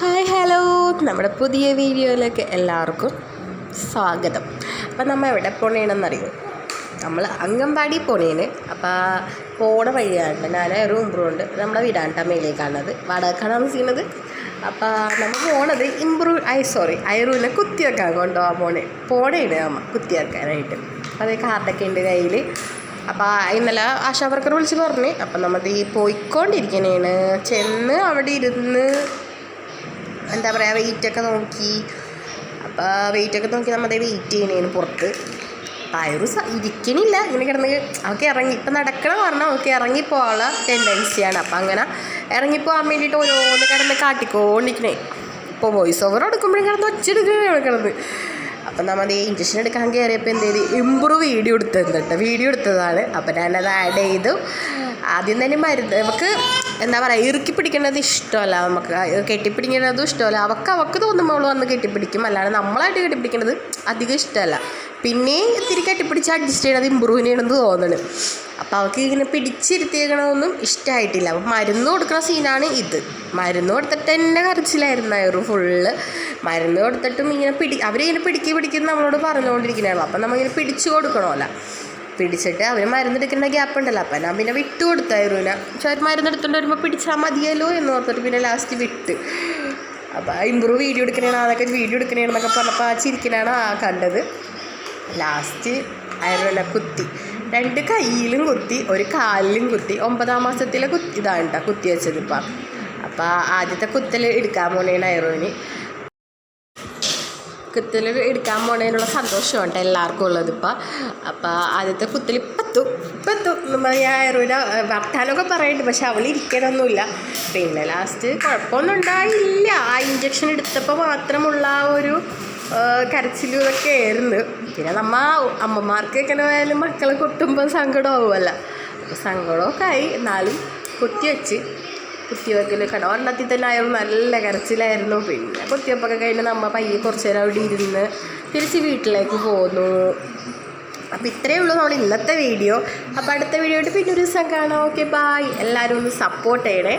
Hi hello. നമ്മുടെ പുതിയ വീഡിയോയിലേക്ക് എല്ലാവർക്കും സ്വാഗതം. അപ്പം നമ്മൾ എവിടെ പോണേണെന്നറിയോ? നമ്മൾ അംഗൻവാടി പോണേന്. അപ്പോൾ പോണ വഴിയാണ്. ഞാൻ റൂമ്പ്രൂണ്ട് നമ്മളെ നമ്മുടെ വീടാണ് മേലേക്കാണത് വാടകക്കാണ് താമസിക്കുന്നത്? അപ്പോൾ നമ്മൾ പോണത് ഇമ്പ്രൂവ് ഐ സോറി ഐറൂവിനെ കുത്തിവെക്കാൻ കൊണ്ടുപോകാൻ പോണേ. പോണേണ് അമ്മ കുത്തിവെക്കാനായിട്ട്. അതേ കാർഡൊക്കെ ഉണ്ട് കയ്യിൽ. അപ്പോൾ ഇന്നലെ ആശാ വർക്കർ വിളിച്ച് പറഞ്ഞു. അപ്പം നമ്മൾ ഈ പോയിക്കൊണ്ടിരിക്കണേണ്. ചെന്ന് അവിടെ ഇരുന്ന് എന്താ പറയുക വെയിറ്റൊക്കെ നോക്കി. അപ്പോൾ വെയിറ്റൊക്കെ നോക്കി നമ്മൾ വെയിറ്റ് ചെയ്യണേന് പുറത്ത്. പയറു ഇരിക്കണില്ല. ഇങ്ങനെ കിടന്ന് അവൾക്ക് ഇറങ്ങി ഇപ്പം നടക്കണ പറഞ്ഞാൽ അവൾക്ക് ഇറങ്ങിപ്പോകാനുള്ള ടെൻഡൻസിയാണ് അപ്പം അങ്ങനെ ഇറങ്ങിപ്പോകാൻ വേണ്ടിയിട്ട് ഓരോന്ന് കിടന്ന് കാട്ടിക്കോണ്ടിരിക്കണേ. ഇപ്പോൾ വോയിസ് ഓവർ എടുക്കുമ്പോഴും കിടന്ന് ഒച്ചെടുക്കുകയാണ് കിടന്ന്. അപ്പം നമ്മൾ ഈ ഇഞ്ചക്ഷൻ എടുക്കാൻ കയറിയപ്പോൾ എന്ത് ചെയ്ത്? ഇമ്പ്രൂവ് വീഡിയോ എടുത്തത് കേട്ടോ വീഡിയോ എടുത്തതാണ്. അപ്പം ഞാനത് ആഡ് ചെയ്തു. ആദ്യം തന്നെ മരുന്ന് നമുക്ക് എന്താ പറയുക ഇറുക്കി പിടിക്കേണ്ടത് ഇഷ്ടമല്ല നമുക്ക്. കെട്ടിപ്പിടിക്കേണ്ടതും ഇഷ്ടമല്ല. അവൾക്ക് അവൾക്ക് തോന്നുമ്പോൾ അവൾ വന്ന് കെട്ടിപ്പിടിക്കും. അല്ലാതെ നമ്മളായിട്ട് കെട്ടിപ്പിടിക്കേണ്ടത് അധികം ഇഷ്ടമല്ല. പിന്നെ ഇത്തിരി കെട്ടിപ്പിടിച്ച് അഡ്ജസ്റ്റ് ചെയ്യണത് ഇമ്പ്രൂവ് ചെയ്യണമെന്ന് തോന്നുന്നു അപ്പോൾ അവൾക്ക് ഇങ്ങനെ പിടിച്ചിരുത്തിയേക്കണമൊന്നും ഇഷ്ടമായിട്ടില്ല അപ്പം മരുന്ന് കൊടുക്കുന്ന സീനാണ് ഇത്. മരുന്ന് കൊടുത്തിട്ട് എന്നെ കരച്ചിലായിരുന്നു ഫുള്ള് മരുന്ന് കൊടുത്തിട്ടും ഇങ്ങനെ പിടി അവരിങ്ങനെ പിടിക്കി പിടിക്കുന്ന നമ്മളോട് പറഞ്ഞുകൊണ്ടിരിക്കുന്നതാണല്ലോ അപ്പം നമ്മളിങ്ങനെ പിടിച്ചു കൊടുക്കണമല്ലോ. പിടിച്ചിട്ട് അവർ മരുന്നെടുക്കുന്ന ഗ്യാപ്പ് ഉണ്ടല്ലോ. അപ്പം ഞാൻ പിന്നെ വിട്ടു കൊടുത്തായിരുന്നു പക്ഷെ അവർ മരുന്നെടുത്തോണ്ട് വരുമ്പോൾ പിടിച്ചാൽ മതിയല്ലോ എന്ന് ഓർത്തിട്ട് പിന്നെ ലാസ്റ്റ് വിട്ട്. അപ്പോൾ ഇമ്പ്രൂവ് വീഡിയോ എടുക്കണേണോ? അതൊക്കെ വീഡിയോ എടുക്കണേണെന്നൊക്കെ പറഞ്ഞപ്പോൾ ആ ചിരിക്കലാണ് ആ കണ്ടത്. ലാസ്റ്റ് അയർവല കുത്തി. രണ്ട് കയ്യിലും കുത്തി ഒരു കാലിലും കുത്തി. ഒമ്പതാം മാസത്തിലെ കുത്തി ഇതാണ് കേട്ടോ കുത്തി വെച്ചത് ഇപ്പം. അപ്പോൾ ആദ്യത്തെ കുത്തൽ എടുക്കാൻ പോണേണ് അയറുവിന് കുത്തൽ എടുക്കാൻ പോണതിനുള്ള സന്തോഷമുണ്ട് എല്ലാവർക്കും ഉള്ളത് ഇപ്പം. അപ്പോൾ ആദ്യത്തെ കുത്തൽ ഇപ്പത്തു നമ്മൾ ഞാൻ ഒരു വർത്താനമൊക്കെ പറയുന്നുണ്ട് പക്ഷെ അവൾ ഇരിക്കണമൊന്നുമില്ല പിന്നെ ലാസ്റ്റ് കുഴപ്പമൊന്നും ഉണ്ടായില്ല. ആ ഇഞ്ചക്ഷൻ എടുത്തപ്പോൾ മാത്രമുള്ള ആ ഒരു കരച്ചിലും ഇതൊക്കെ ആയിരുന്നു. പിന്നെ നമ്മ അമ്മമാർക്ക് എങ്ങനെ പോയാലും മക്കളെ കൊട്ടുമ്പോൾ സങ്കടമാവുമല്ല. അപ്പോൾ സങ്കടമൊക്കെ ആയി. എന്നാലും കുത്തിവെച്ച് കുത്തിവെക്കൽ കട ഒരെണ്ണത്തിൽ തന്നെ ആയാലും നല്ല കരച്ചിലായിരുന്നു. പിന്നെ കുത്തിവെപ്പൊക്കെ കഴിഞ്ഞ് നമ്മൾ പയ്യെ കുറച്ച് നേരം അവിടെ ഇരുന്ന് തിരിച്ച് വീട്ടിലേക്ക് പോന്നു. അപ്പോൾ ഇത്രയേ ഉള്ളൂ നമ്മൾ ഇന്നത്തെ വീഡിയോ. അപ്പോൾ അടുത്ത വീഡിയോ ആയിട്ട് പിന്നെ ഒരു ദിവസം കാണാം. ഓക്കെ ബായ് എല്ലാവരും ഒന്ന് സപ്പോർട്ട് ചെയ്യണേ.